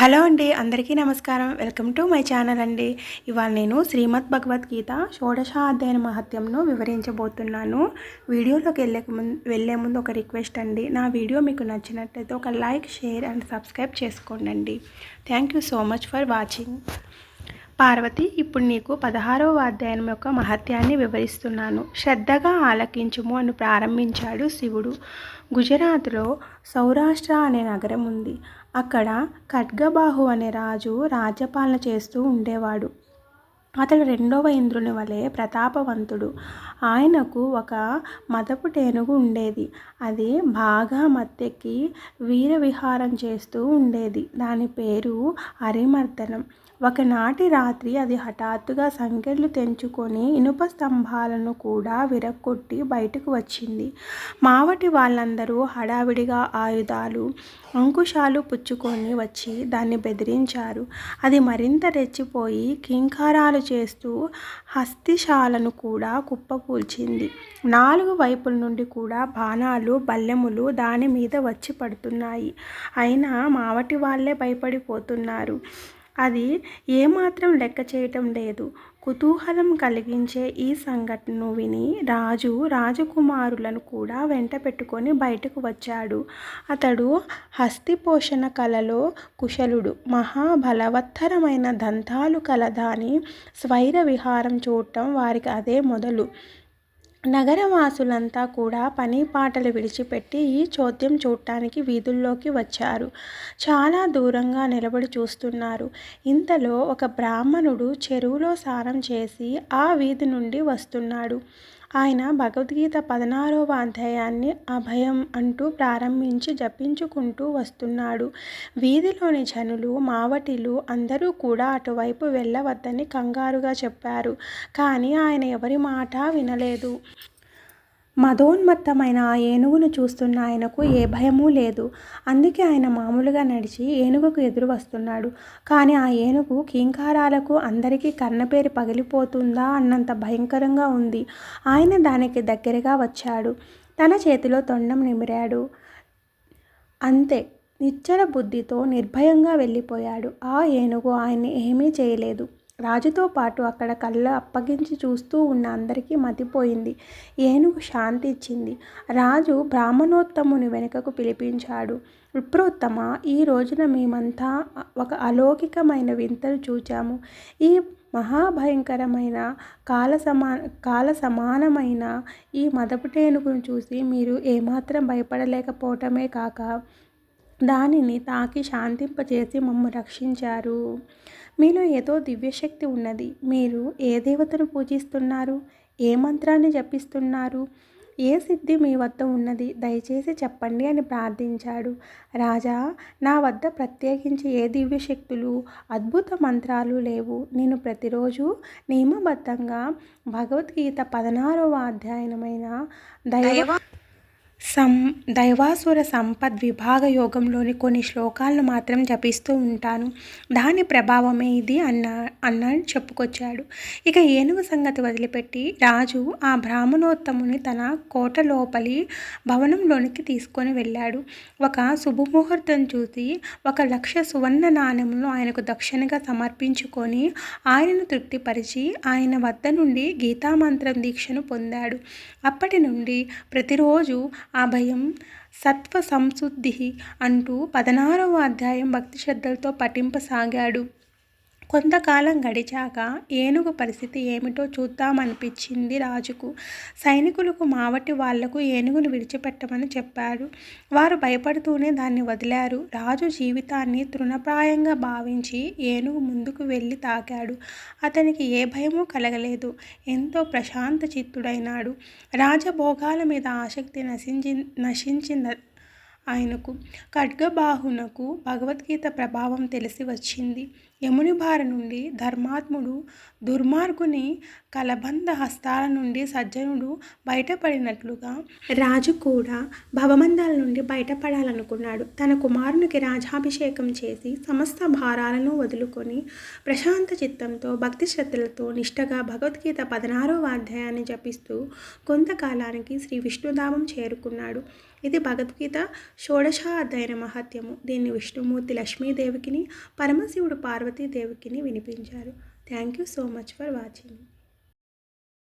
Hello అండి అందరికీ నమస్కారం. వెల్కమ్ టు మై ఛానల్ అండి. ఇవాళ నేను శ్రీమద్ భగవద్గీత షోడశాధ్యాయన మహత్యంను వివరించబోతున్నాను. వీడియోలోకి వెళ్ళే ముందు వెళ్ళే ముందు ఒక రిక్వెస్ట్ అండి. నా వీడియో మీకు నచ్చినట్లయితే ఒక లైక్ షేర్ అండ్ సబ్స్క్రైబ్ చేసుకోండి thank you so much for watching. Parvati ఇప్పుడు నీకు పదహారవ అధ్యాయం యొక్క మహత్యాన్ని వివరిస్తున్నాను. శ్రద్ధగా ఆలకించుము అని ప్రారంభించాడు శివుడు. గుజరాత్లో సౌరాష్ట్ర అనే నగరం ఉంది. అక్కడ ఖడ్గబాహు అనే రాజు రాజ్యపాలన చేస్తూ ఉండేవాడు. అతడు రెండవ ఇంద్రుని వలె ప్రతాపవంతుడు. ఆయనకు ఒక మదపు టేనుగు ఉండేది. అది బాగా మత్తెక్కి వీర విహారం చేస్తూ ఉండేది. దాని పేరు హరిమర్దనం. ఒకనాటి రాత్రి అది హఠాత్తుగా సంకెళ్ళు తెంచుకొని ఇనుప స్తంభాలను కూడా విరక్కొట్టి బయటకు వచ్చింది. మావటి వాళ్ళందరూ హడావిడిగా ఆయుధాలు అంకుశాలు పుచ్చుకొని వచ్చి దాన్ని బెదిరించారు. అది మరింత రెచ్చిపోయి కింకారాలు చేస్తూ హస్తిశాలను కూడా కుప్పకూల్చింది. నాలుగు వైపుల నుండి కూడా బాణాలు బల్లెములు దాని మీద వచ్చి పడుతున్నాయి. అయినా మావటి వాళ్ళే భయపడిపోతున్నారు. అది ఏమాత్రం లెక్క చేయటం లేదు. కుతూహలం కలిగించే ఈ సంఘటనను విని రాజు రాజకుమారులను కూడా వెంట పెట్టుకొని బయటకు వచ్చాడు. అతడు హస్తిపోషణ కళలో కుశలుడు మహాబలవత్తరమైన దంతాలు కలదాని స్వైర విహారం చూడటం వారికి అదే మొదలు. నగరవాసులంతా కూడా పని పాటలు విడిచిపెట్టి ఈ చోద్యం చూడటానికి వీధుల్లోకి వచ్చారు. చాలా దూరంగా నిలబడి చూస్తున్నారు. ఇంతలో ఒక బ్రాహ్మణుడు చెరువులో స్నానం చేసి ఆ వీధి నుండి వస్తున్నాడు. ఆయన భగవద్గీత పదనారవ అధ్యాయాన్ని అభయం అంటూ ప్రారంభించి జపించుకుంటూ వస్తున్నాడు. వీధిలోని జనులు మావటిలు అందరూ కూడా అటువైపు వెళ్ళవద్దని కంగారుగా చెప్పారు. కానీ ఆయన ఎవరి మాట వినలేదు. మదోన్మత్తమైన ఆ ఏనుగును చూస్తున్న ఆయనకు ఏ భయమూ లేదు. అందుకే ఆయన మామూలుగా నడిచి ఏనుగుకు ఎదురు వస్తున్నాడు. కానీ ఆ ఏనుగు కీంకారాలకు అందరికీ కన్నపేరు పగిలిపోతుందా అన్నంత భయంకరంగా ఉంది. ఆయన దానికి దగ్గరగా వచ్చాడు. తన చేతిలో తొండం నిమిరాడు. అంతే నిచ్చల బుద్ధితో నిర్భయంగా వెళ్ళిపోయాడు. ఆ ఏనుగు ఆయన్ని ఏమీ చేయలేదు. రాజుతో పాటు అక్కడ కళ్ళు అప్పగించి చూస్తూ ఉన్న అందరికీ మతిపోయింది. ఏనుగు శాంతి ఇచ్చింది. రాజు బ్రాహ్మణోత్తముని వెనుకకు పిలిపించాడు. విప్రోత్తమ ఈ రోజున మేమంతా ఒక అలౌకికమైన వింతలు చూచాము. ఈ మహాభయంకరమైన కాల సమా కాల సమానమైన ఈ మదపుటేనుగును చూసి మీరు ఏమాత్రం భయపడలేకపోవటమే కాక దానిని తాకి శాంతింపజేసి మమ్మ రక్షించారు. మీలో ఏదో దివ్యశక్తి ఉన్నది. మీరు ఏ దేవతను పూజిస్తున్నారు? ఏ మంత్రాన్ని జపిస్తున్నారు? ఏ సిద్ధి మీ వద్ద ఉన్నది? దయచేసి చెప్పండి అని ప్రార్థించాడు. రాజా నా వద్ద ప్రత్యేకించి ఏ దివ్యశక్తులు అద్భుత మంత్రాలు లేవు. నేను ప్రతిరోజు నియమబద్ధంగా భగవద్గీత పదనారవ అధ్యయనమైన దైవ సం దైవాసుర సంపద్ విభాగ యోగంలోని కొన్ని శ్లోకాలను మాత్రం జపిస్తూ ఉంటాను. దాని ప్రభావమే ఇది అన్న అన్నాడు చెప్పుకొచ్చాడు. ఇక ఏనుగు సంగతి వదిలిపెట్టి రాజు ఆ బ్రాహ్మణోత్తముని తన కోట లోపలి భవనంలోనికి తీసుకొని వెళ్ళాడు. ఒక శుభముహూర్తం చూసి ఒక లక్ష సువర్ణ నాణ్యములను ఆయనకు దక్షిణగా సమర్పించుకొని ఆయనను తృప్తిపరిచి ఆయన వద్ద నుండి గీతామంత్రం దీక్షను పొందాడు. అప్పటి నుండి ప్రతిరోజు ఆ భయం సత్వ సంశుద్ధి అంటూ పదనారవ అధ్యాయం భక్తి శ్రద్ధలతో పఠింపసాగాడు. కొంతకాలం గడిచాక ఏనుగు పరిస్థితి ఏమిటో చూద్దామనిపించింది రాజుకు. సైనికులకు మావటి వాళ్ళకు ఏనుగును విడిచిపెట్టమని చెప్పారు వారు భయపడుతూనే దాన్ని వదిలారు. రాజు జీవితాన్ని తృణప్రాయంగా భావించి ఏనుగు ముందుకు వెళ్ళి తాకాడు. అతనికి ఏ భయమూ కలగలేదు. ఎంతో ప్రశాంత చిత్తుడైనాడు. రాజభోగాల మీద ఆసక్తి నశించి నశించిన ఆయనకు ఖడ్గబాహునకు భగవద్గీత ప్రభావం తెలిసి వచ్చింది. యముని బారి నుండి ధర్మాత్ముడు దుర్మార్గుని కలబంద హస్తాల నుండి సజ్జనుడు బయటపడినట్లుగా రాజు కూడా భవబంధాల నుండి బయటపడాలనుకున్నాడు. తన కుమారునికి రాజాభిషేకం చేసి సమస్త భారాలను వదులుకొని ప్రశాంత చిత్తంతో భక్తి శ్రద్ధలతో నిష్టగా భగవద్గీత పదనారవ అధ్యాయాన్ని జపిస్తూ కొంతకాలానికి శ్రీ విష్ణుధామం చేరుకున్నాడు. ఇది భగవద్గీత షోడశాధ్యాయన మహత్యము. దీన్ని విష్ణుమూర్తి లక్ష్మీదేవికిని పరమశివుడు పార్వతీదేవికిని వినిపించారు. Thank you so much for watching.